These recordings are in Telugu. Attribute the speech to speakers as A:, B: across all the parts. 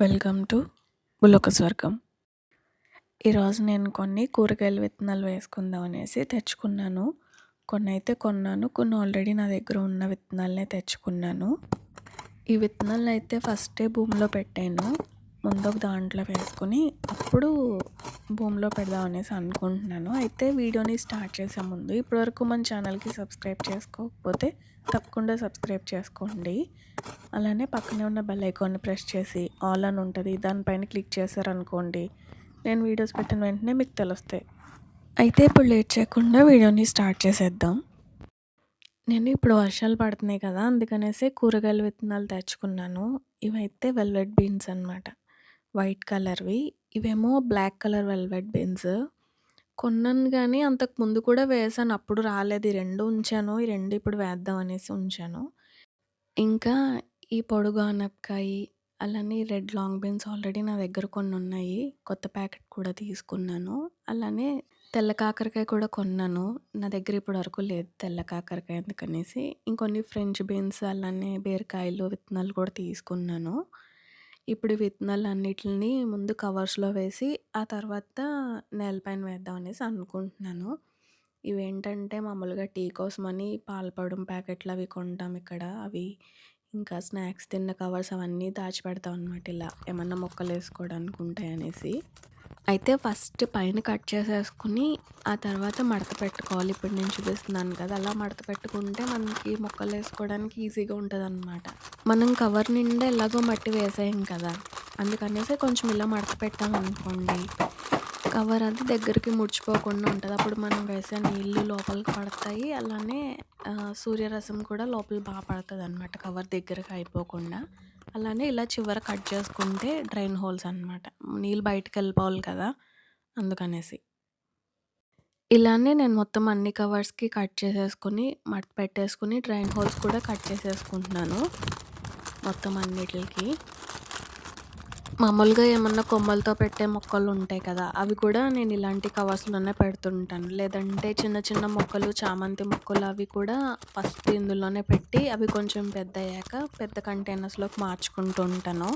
A: వెల్కమ్ టు బులొక స్వర్గం. ఈరోజు నేను కొన్ని కూరగాయల విత్తనాలు వేసుకుందాం అనేసి తెచ్చుకున్నాను. కొన్ని అయితే కొన్నాను కొన్ని ఆల్రెడీ నా దగ్గర ఉన్న విత్తనాలనే తెచ్చుకున్నాను. ఈ విత్తనాలను అయితే ఫస్టే భూమిలో పెట్టాను. ముందు ఒక దాంట్లో వేసుకొని అప్పుడు భూమిలో పెడదాం అనేసి అనుకుంటున్నాను. అయితే వీడియోని స్టార్ట్ చేసే ముందు ఇప్పటివరకు మన ఛానల్కి సబ్స్క్రైబ్ చేసుకోకపోతే తప్పకుండా సబ్స్క్రైబ్ చేసుకోండి. అలానే పక్కనే ఉన్న బెల్ ఐకాన్ని ప్రెస్ చేసి ఆల్ అని ఉంటుంది. దానిపైన క్లిక్ చేశారనుకోండి నేను వీడియోస్ పెట్టిన వెంటనే మీకు తెలుస్తాయి. అయితే ఇప్పుడు లేట్ చేయకుండా వీడియోని స్టార్ట్ చేసేద్దాం. నేను ఇప్పుడు వర్షాలు పడుతున్నాయి కదా అందుకనేసి కూరగాయల విత్తనాలు తెచ్చుకున్నాను. ఇవైతే వెల్వెట్ బీన్స్ అనమాట వైట్ కలర్వి. ఇవేమో బ్లాక్ కలర్ వెల్వెట్ బీన్స్. కొన్నాను కానీ అంతకు ముందు కూడా వేసాను. అప్పుడు రాలేదు. ఈ రెండు ఉంచాను. ఈ రెండు ఇప్పుడు వేద్దాం అనేసి ఉంచాను. ఇంకా ఈ పొడుగు ఆనపకాయ అలానే రెడ్ లాంగ్ బీన్స్ ఆల్రెడీ నా దగ్గర కొన్ని ఉన్నాయి. కొత్త ప్యాకెట్ కూడా తీసుకున్నాను. అలానే తెల్ల కాకరకాయ కూడా కొన్నాను. నా దగ్గర ఇప్పుడు వరకు లేదు తెల్ల కాకరకాయ ఎందుకనేసి. ఇంకొన్ని ఫ్రెంచ్ బీన్స్ అలానే బీరకాయలు విత్తనాలు కూడా తీసుకున్నాను. ఇప్పుడు విత్తనాలు అన్నిటిని ముందు కవర్స్లో వేసి ఆ తర్వాత నేలపైన వేద్దాం అనేసి అనుకుంటున్నాను. ఇవేంటంటే మామూలుగా టీ కోసమని పాలపడం ప్యాకెట్లు అవి కొంటాం ఇక్కడ. అవి ఇంకా స్నాక్స్ తిన్న కవర్స్ అవన్నీ దాచిపెడతాం అనమాట ఇలా. ఏమన్నా మొక్కలు వేసుకోవడానికి ఉంటాయి అనేసి అయితే ఫస్ట్ పైన కట్ చేసేసుకుని ఆ తర్వాత మడత పెట్టుకోవాలి. ఇప్పుడు నేను చూపిస్తున్నాను కదా అలా మడత పెట్టుకుంటే మనకి మొక్కలు వేసుకోవడానికి ఈజీగా ఉంటుంది అనమాట మనం కవర్ నిండా ఎలాగో మట్టి వేసాం కదా. అందుకనేసి కొంచెం ఇలా మడత పెట్టామనుకోండి కవర్ అది దగ్గరికి ముడిచిపోకుండా ఉంటుంది. అప్పుడు మనం వేసే నీళ్ళు లోపలికి పడతాయి. అలానే సూర్యరసం కూడా లోపల బాగా పడుతుంది అనమాట కవర్ దగ్గరకు అయిపోకుండా. అలానే ఇలా చివర కట్ చేసుకుంటే డ్రైన్ హోల్స్ అనమాట నీళ్ళు బయటకు వెళ్ళిపోవాలి కదా అందుకనేసి. ఇలానే నేను మొత్తం అన్ని కవర్స్కి కట్ చేసేసుకుని మట్ పెట్టేసుకుని డ్రైన్ హోల్స్ కూడా కట్ చేసేసుకుంటున్నాను మొత్తం అన్నిటికి. మామూలుగా ఏమన్నా కొమ్మలతో పెట్టే మొక్కలు ఉంటాయి కదా అవి కూడా నేను ఇలాంటి కవర్స్లోనే పెడుతుంటాను. లేదంటే చిన్న చిన్న మొక్కలు చామంతి మొక్కలు అవి కూడా ఫస్ట్ ఇందులోనే పెట్టి అవి కొంచెం పెద్ద అయ్యాక పెద్ద కంటైనర్స్లోకి మార్చుకుంటూ ఉంటాను.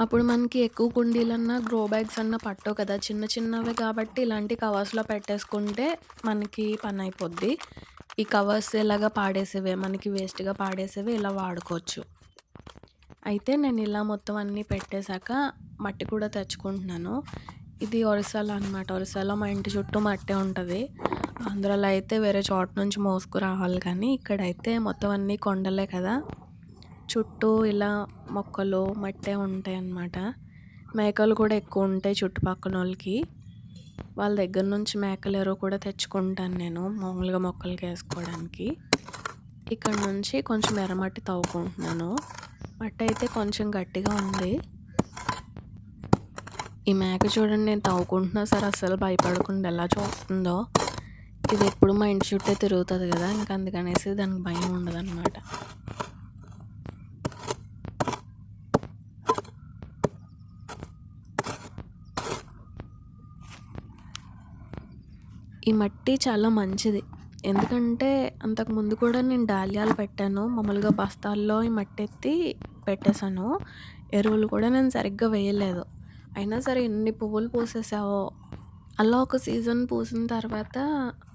A: అప్పుడు మనకి ఎక్కువ కుండీలన్నా గ్రో బ్యాగ్స్ అన్నా పట్టవు కదా చిన్న చిన్నవి కాబట్టి ఇలాంటి కవర్స్లో పెట్టేసుకుంటే మనకి పని అయిపోద్ది. ఈ కవర్స్ ఎలాగా పాడేసేవే మనకి వేస్ట్గా పాడేసేవి ఇలా వాడుకోవచ్చు. అయితే నేను ఇలా మొత్తం అన్నీ పెట్టేశాక మట్టి కూడా తెచ్చుకుంటున్నాను. ఇది ఒరిస్సాలో అనమాట ఒరిస్సాలో మా ఇంటి చుట్టూ మట్టే ఉంటుంది. ఆంధ్రాలో అయితే వేరే చోట నుంచి మోసుకురావాలి కానీ ఇక్కడైతే మొత్తం అన్నీ కొండలే కదా. చుట్టూ ఇలా మొక్కలు మట్టే ఉంటాయి అన్నమాట. మేకలు కూడా ఎక్కువ ఉంటాయి చుట్టుపక్కల వాళ్ళకి. వాళ్ళ దగ్గర నుంచి మేకలు ఎరువు కూడా తెచ్చుకుంటాను నేను మామూలుగా మొక్కలకి వేసుకోవడానికి. ఇక్కడ నుంచి కొంచెం ఎర్రమట్టి తవ్వుకుంటున్నాను. మట్టి అయితే కొంచెం గట్టిగా ఉంది. ఈ మేక చూడండి నేను తవ్వుకుంటున్నా సరే. అసలు భయపడకుండా ఎలా చూస్తుందో. ఇది ఎప్పుడు మా ఇంటి చుట్టే తిరుగుతుంది కదా ఇంకా అందుకనేసి దానికి భయం ఉండదు అనమాట ఈ మట్టి చాలా మంచిది. ఎందుకంటే అంతకుముందు కూడా నేను డాలియాలు పెట్టాను. మామూలుగా బస్తాల్లో ఈ మట్టి ఎత్తి పెట్టేశాను. ఎరువులు కూడా నేను సరిగ్గా వేయలేదు. అయినా సరే ఎన్ని పువ్వులు పూసేసావో. అలా ఒక సీజన్ పూసిన తర్వాత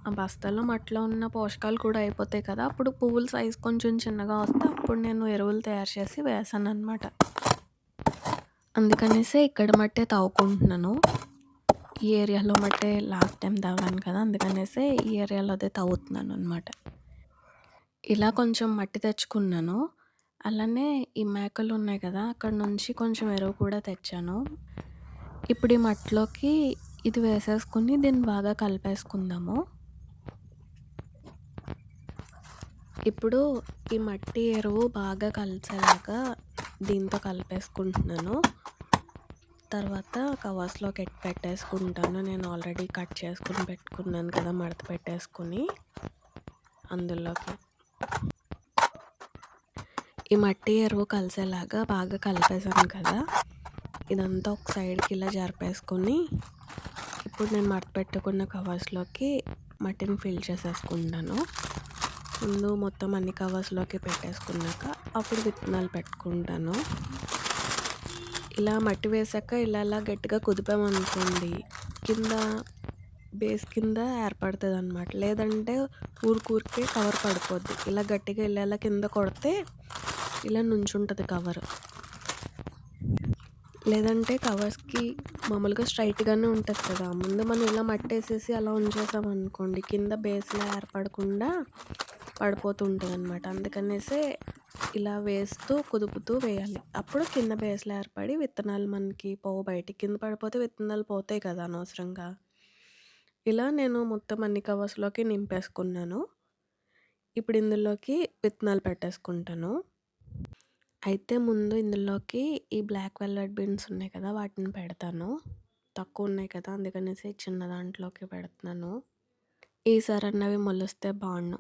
A: ఆ బస్తాలో మట్టిలో ఉన్న పోషకాలు కూడా అయిపోతాయి కదా. అప్పుడు పువ్వుల సైజు కొంచెం చిన్నగా వస్తే అప్పుడు నేను ఎరువులు తయారు చేసి వేసాను అనమాట అందుకనేసి ఇక్కడ మట్టే తవ్వుకుంటున్నాను. ఈ ఏరియాలో మట్టే లాస్ట్ టైం తవ్వాను కదా అందుకనేసి ఈ ఏరియాలో అదే తవ్వుతున్నాను అనమాట ఇలా కొంచెం మట్టి తెచ్చుకున్నాను. అలానే ఈ మేకలు ఉన్నాయి కదా అక్కడ నుంచి కొంచెం ఎరువు కూడా తెచ్చాను. ఇప్పుడు ఈ మట్టిలోకి ఇది వేసేసుకుని దీన్ని బాగా కలిపేసుకుందాము. ఇప్పుడు ఈ మట్టి ఎరువు బాగా కలిసేలాగా దీంతో కలిపేసుకుంటున్నాను. తర్వాత కవర్స్లోకి కట్ పెట్టేసుకుంటాను. నేను ఆల్రెడీ కట్ చేసుకుని పెట్టుకున్నాను కదా మడత పెట్టేసుకుని అందులోకి. ఈ మట్టి ఎరువు కలిసేలాగా బాగా కలిపేసాను కదా ఇదంతా ఒక సైడ్కి ఇలా జరిపేసుకొని ఇప్పుడు నేను మట్టి పెట్టుకున్న కవర్స్లోకి మట్టిని ఫిల్ చేసేసుకుంటాను. ముందు మొత్తం అన్ని కవర్స్లోకి పెట్టేసుకున్నాక అప్పుడు విత్తనాలు పెట్టుకుంటాను.
B: ఇలా మట్టి వేసాక ఇలా ఇలా గట్టిగా కుదిపామనుకోండి కింద బేస్ కింద ఏర్పడుతుంది అనమాట లేదంటే ఊరికూరికే కవర్ పడిపోద్ది. ఇలా గట్టిగా ఇలా ఇలా కింద కొడితే ఇలా నుంచుంటుంది కవర్. లేదంటే కవర్స్కి మామూలుగా స్ట్రైట్గానే ఉంటుంది కదా. ముందు మనం ఇలా మట్టి వేసేసి అలా ఉంచేసామనుకోండి కింద బేస్లో ఏర్పడకుండా పడిపోతుంటుంది అనమాట అందుకనేసే ఇలా వేస్తూ కుదుపుతూ వేయాలి. అప్పుడు కింద బేస్లు ఏర్పడి విత్తనాలు మనకి పోవు బయటికి. కింద పడిపోతే విత్తనాలు పోతాయి కదా అనవసరంగా. ఇలా నేను మొత్తం అన్ని కవర్స్లోకి నింపేసుకున్నాను. ఇప్పుడు ఇందులోకి విత్తనాలు పెట్టేసుకుంటాను. అయితే ముందు ఇందులోకి ఈ బ్లాక్ వెల్వెట్ బీన్స్ ఉన్నాయి కదా వాటిని పెడతాను. తక్కువ ఉన్నాయి కదా అందుకనేసి చిన్న దాంట్లోకి పెడుతున్నాను. ఈసారి అన్నవి మొలిస్తే బాగుండు.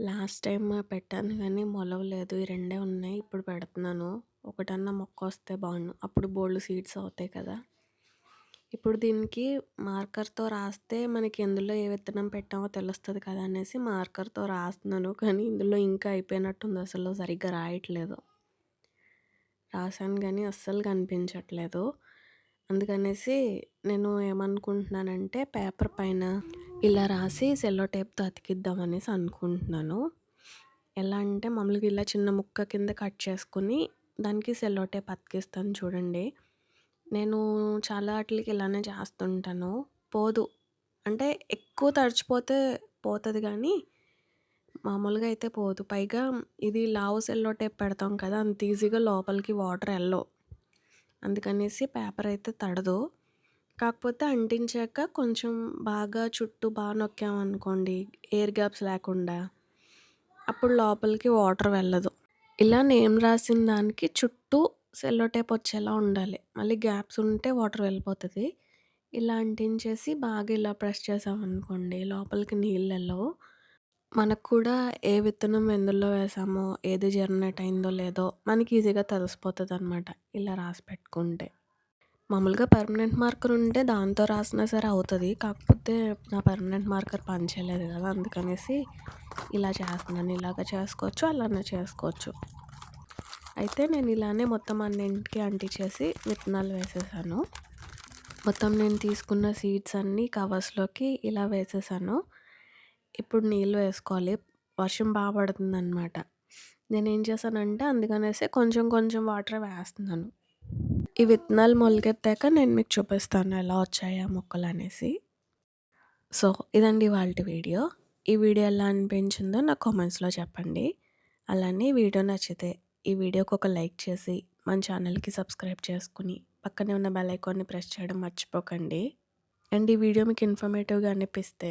B: లాస్ట్ టైం పెట్టాను కానీ మొలవలేదు. ఈ రెండే ఉన్నాయి. ఇప్పుడు పెడుతున్నాను. ఒకటన్నా మొక్క వస్తే బాగుండు. అప్పుడు బోల్డ్ సీడ్స్ అవుతాయి కదా. ఇప్పుడు దీనికి మార్కర్తో రాస్తే మనకి ఎందులో ఏ విత్తనం పెట్టామో తెలుస్తుంది కదా అనేసి మార్కర్తో రాస్తున్నాను. కానీ ఇందులో ఇంకా అయిపోయినట్టుంది. అసలు సరిగ్గా రాయట్లేదు. రాశాను కానీ అస్సలు కనిపించట్లేదు. అందుకనేసి నేను ఏమనుకుంటున్నానంటే పేపర్ పైన ఇలా రాసి సెల్లో టేప్తో అతికిద్దాం అనేసి అనుకుంటున్నాను. ఎలా అంటే మామూలుగా ఇలా చిన్న ముక్క కింద కట్ చేసుకుని దానికి సెల్లో టేప్ అతికిస్తాను చూడండి. నేను చాలా వాటికి ఇలానే చేస్తుంటాను. పోదు. అంటే ఎక్కువ తడిచిపోతే పోతుంది కానీ మామూలుగా అయితే పోదు. పైగా ఇది లావు సెల్లో టేప్ పెడతాం కదా అంత ఈజీగా లోపలికి వాటర్ వెళ్ళవు అందుకనేసి పేపర్ అయితే తడదు. కాకపోతే అంటించాక కొంచెం బాగా చుట్టూ బాగా నొక్కామనుకోండి ఎయిర్ గ్యాప్స్ లేకుండా. అప్పుడు లోపలికి వాటర్ వెళ్ళదు. ఇలా నేమ్ రాసిన దానికి చుట్టూ సెల్లో టేప్ వచ్చేలా ఉండాలి. మళ్ళీ గ్యాప్స్ ఉంటే వాటర్ వెళ్ళిపోతుంది. ఇలా అంటించేసి బాగా ఇలా ప్రెస్ చేసామనుకోండి లోపలికి నీళ్ళు వెళ్ళవు. మనకు కూడా ఏ విత్తనం ఎందులో వేసామో ఏది జర్నేట్ అయిందో లేదో మనకి ఈజీగా తెలిసిపోతుంది అనమాట ఇలా రాసి పెట్టుకుంటే. మామూలుగా పర్మనెంట్ మార్కర్ ఉంటే దాంతో రాసినా సరే అవుతుంది. కాకపోతే నా పర్మనెంట్ మార్కర్ పనిచేయలేదు కదా అందుకనేసి ఇలా చేస్తున్నాను. ఇలాగ చేసుకోవచ్చు అలానే చేసుకోవచ్చు. అయితే నేను ఇలానే మొత్తం అన్నింటికి అంటించేసి విత్తనాలు వేసేసాను. మొత్తం నేను తీసుకున్న సీడ్స్ అన్నీ కవర్స్లోకి ఇలా వేసేసాను. ఇప్పుడు నీళ్ళు వేసుకోవాలి. వర్షం బాగా పడుతుంది అనమాట నేను ఏం చేశానంటే అందుకనేసి కొంచెం కొంచెం వాటర్ వేస్తున్నాను. ఈ విత్తనాలు మొలకెత్తాక నేను మీకు చూపిస్తాను ఎలా వచ్చాయా మొక్కలు అనేసి సో ఇదండి వాళ్ళ వీడియో. ఈ వీడియో ఎలా అనిపించిందో నాకు కామెంట్స్లో చెప్పండి. అలానే వీడియో నచ్చితే ఈ వీడియోకి ఒక లైక్ చేసి మన ఛానల్కి సబ్స్క్రైబ్ చేసుకుని పక్కనే ఉన్న బెల్ ఐకాన్ని ప్రెస్ చేయడం మర్చిపోకండి. అండ్ ఈ వీడియో మీకు ఇన్ఫర్మేటివ్గా అనిపిస్తే